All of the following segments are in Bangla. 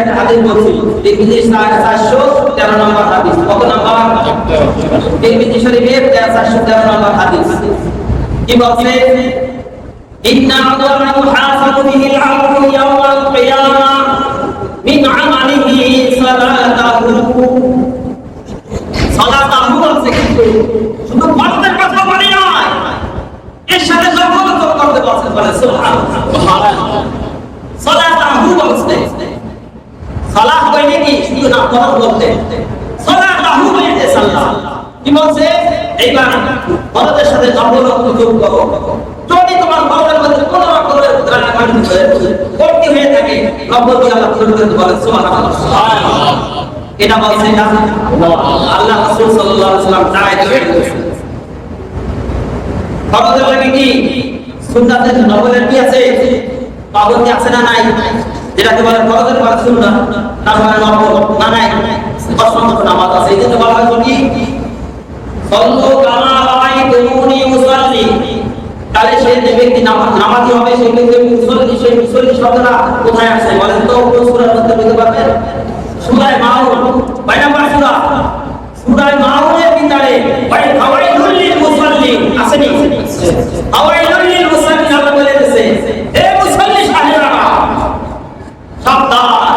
একটা হাদিস বলছি তিরমিজি 413 নম্বর হাদিস। কত নম্বর? তিরমিজি শরীফের 413 নম্বর হাদিস। কি বলছে? ইন্না আদওয়ান মুহাসাবু বিহিল আমরু ইয়াওমাল কিয়ামা মিন আমালিহি সালাতাহু। সালাতাহু শুধু ফরজের কথা বলে এর সাথে নফল করতে বলছে বলে, সুবহানাল্লাহ। সুবহানাল্লাহ বলছে। সালাহ কইলে কি? শুধু না ফরজ বলতে সালাহ সালাতাহু বলতে সাল্লাহ। কি বলছে? এইবার ফরজের সাথে জবর যোগ করো। যদি তোমার কবরের মধ্যে কোন রকমের গালাগালি হয়ে থাকে, রব্বুল আল্লাহ পূরণ করতে বলে সুবহানাল্লাহ। এটা বলছে না? আল্লাহ রাসূল সাল্লাল্লাহু আলাইহি ওয়াসাল্লাম তাই ফরজের লাগে কি? সুন্নাতের নফলের কি আছে? পাবন্দি আছে না নাই? যেটাকে বলে ফরজের পর সুন্নাত তারপরে নফল না, নাই। অসংখ্য নামাজ আছে। এই জন্য বলা হয় কি? সল্লু কামা রাআইতুমুনি উসাল্লি। তাহলে সে যে ব্যক্তি নামাজ হবে, সেই ব্যক্তি মুসল্লি সেই মুসল্লি শব্দটা কোথায় আছে বলেন তো, কোন সূরার মধ্যে বলতে পারবেন? সূরা মাউন। কয় নাম্বার সূরা? সূরা মাউনের ভিতরে ওই ফাওয়াইলুল লিল মুসাল্লি। আসেনি? ফাওয়াইলুল লিল মুসাল্লি আল্লাহ বলে দিয়েছে হে মুসল্লি সাহেবরা সাবধান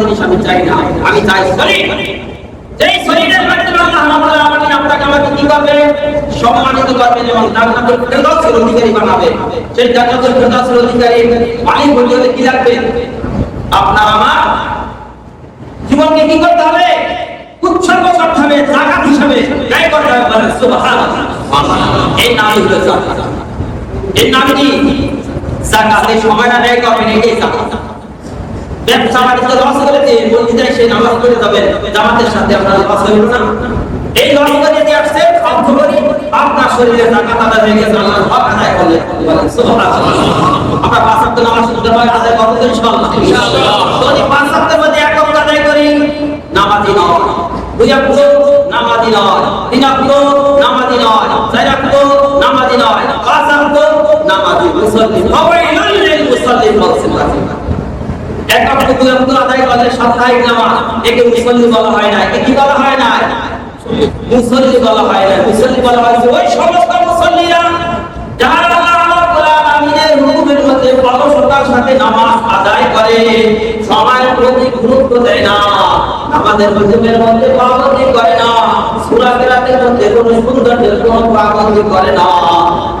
আমি চাই না। আমি চাই শরীর। যেই শরীরের মধ্যে আল্লাহ রাব্বুল আলামিন আপনাকে আমাকে কি করবে? সম্মানিত করবে এবং জান্নাতুল ফেরদাউসের অধিকারী বানাবে। সেই জান্নাতুল ফেরদাউসের অধিকারী মালিক হতে হলে কি লাগবে? আপনার আমার জীবনকে কি করতে হবে? উৎসর্গ করতে হবে, জাকাত হিসাবে ব্যয় করতে হবে বলে সুবহানাল্লাহ। এই নামই হলো জাকাত। এর নাম কি জাকাতের সময়টা ব্যয় করবেন এটাই জাকাত? ব্যবসা বাণিজ্য লস করেছে মসজিদে সেই নামাজ পড়ে যাবেন জামাতের সাথে আপনার লস হইল না। এই লস করে দিয়ে আসছে অর্থ করি আপনার শরীরে জাকাত আদায় হয়ে গেছে আল্লাহর হক আদায় সুবহানাল্লাহ। আমরা পাঁচ ওয়াক্ত নামাজ শুনতে পাই আদায় করব ইনশাআল্লাহ। যদি পাঁচ ওয়াক্তের মধ্যে এক করি নামাজি নয়। এক ওয়াক্ত আদায় সাপ্তাহিক নামাজ। একে মুসল্লি বলা হয় না, একে কি বলা হয় না? মুসল্লি বলা হয় না। মুসল্লি বলা হয় ওই সমস্ত মুসল্লিরা সাথে নামাজ আদায় করে সময়ের প্রতি গুরুত্ব দেয় না। আমাদের মধ্যে করে না মধ্যে কোনো সৌন্দর্যের কোনো করে না।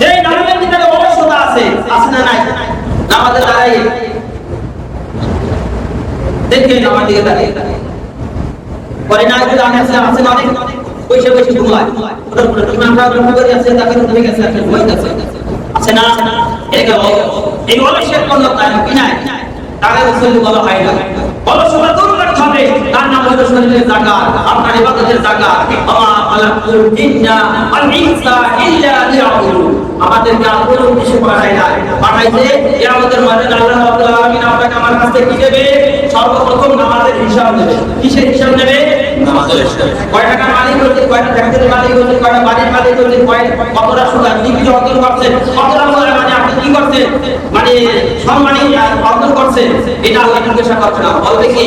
যে নামাজের ভিতরে অলসতা আছে আছে না নাই? নামাজের দাঁড়াই। দেখে নামাজ দিকে দাঁড়িয়ে পরে না একটু জানে আছে আছে অনেক? পয়সা পয়সা ঘুমায়। ওটার উপরে আমরা ঘুম করে আছে তাকে ঘুমে গেছে আছে ঘুমাইতেছে আছে না? এটাকে এই অলসের কোনো তার কি নাই? মুসল্লি বলা হয় না। অলসতা হবে, তার নাম হলো শরীরের জাকাত, আপনার ইবাদতের জাকাত। আমা আলাকুল জিন্না ওয়াল ইনসা ইল্লা লিয়াবুদুন। আমাদেরকে আল্লাহর উদ্দেশ্যে পাঠায় না পাঠাইছে এ আমাদের আল্লাহ রাব্বুল আলামিন আপনাকে আমার কাছে কি দেবে? সর্বপ্রথম নামাজের হিসাব নেবে কিসের হিসাব নেবে নামাজের হিসাব। কয় টাকা মালিক হচ্ছে, কয় ফ্যাক্টরির মালিক হচ্ছে কয়টা বাড়ির মালিক হচ্ছে, কয় কতটা সুদ আপনি কিছু অর্জন করছেন? কতটা মানে আপনি কি করছেন? মানে সম্মানী অর্জন করছেন। এটা আল্লাহ জিজ্ঞাসা করছে না। বলবে কি?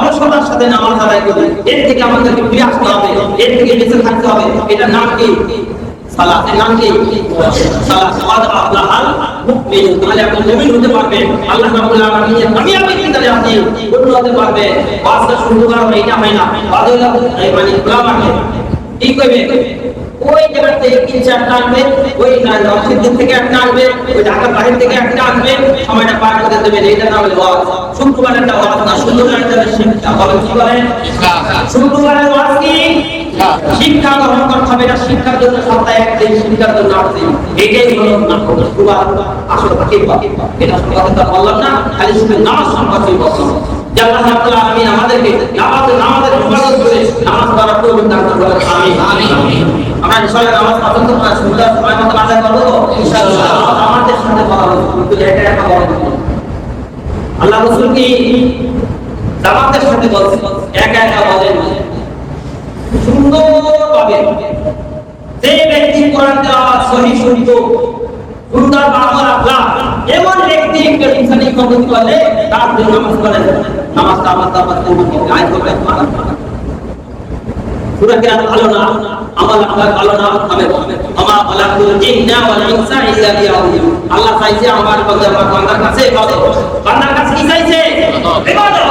অলসতার সাথে নামাজ আদায় করি এর থেকে আমাদেরকে ফিরে আসতে হবে। এর থেকে বেঁচে থাকতে হবে। এটা নাম কি? আল্লাহ মুমিন, তাহলে আপনি ওই জায়গা থেকে তিন চারটা আসবে ওই নরসিংদীর থেকে একটা আসবে ওই ঢাকা বাহির থেকে একটা আসবে সময়টা পার করে দেবেন এইটা না হলে ওয়াজ। শুক্রবার একটা ওয়াজ না শুক্রবার একটা শিক্ষা বলেন কি বলেন? শুক্রবারের ওয়াজ কি? শিক্ষা। গ্রহণ করতে হবে এটা শিক্ষার জন্য সপ্তাহে একদিন শিক্ষার জন্য দিন। এটাই হলো শুক্রবার। আসলে এটা তো বললাম না খালি শুধু নামাজ সম্পর্কে বললাম। আল্লাহ আমাদেরকে নামাজ নামাজের ইবাদত করে নামাজ পড়ার তৌফিক দান করুন আমিন। নামাজ আল্লাহ রাসূল কি জামাতের সাথে বলছেন একা একা বলেন সুন্দরভাবে যে ব্যক্তি কোরআন তেলাওয়াত সহি শুনত সুন্দর আমল আখলাক এমন ব্যক্তি ইনসানি কবুল করলে তার জন্য নামাজ পড়ে নামাজটা আমার তার কবুল করবে আয় করবে মানা সূরা কিরাত ভালো না আমল আমল ভালো না হবে। আমা খালাকুল জিন্না ওয়াল ইনসা ইল্লা লিয়াবুদুন। আল্লাহ চাইছে আমার বান্দা আমার বান্দার কাছে ইবাদত। বান্দার কাছে কি চাইছে? ইবাদত।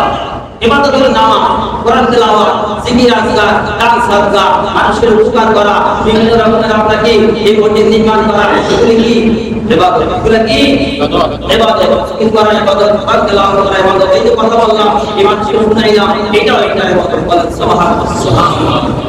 ইবাদত। হলো নামাজ কোরআন তেলাওয়াত জিকির আজকার দান সাদকা মানুষের উপকার করা বিভিন্ন রকমের আপনাকে এই মসজিদ নির্মাণ করা এগুলি কি? ইবাদত। এগুলো কি? ইবাদত। জিকির করা ইবাদত কোরআন তেলাওয়াত করা ইবাদত। এই যে কথা বললাম ইমান ছিল শুনাইলাম এটাও একটা ইবাদত বলেন সুবহানাল্লাহ। সুবহানাল্লাহ।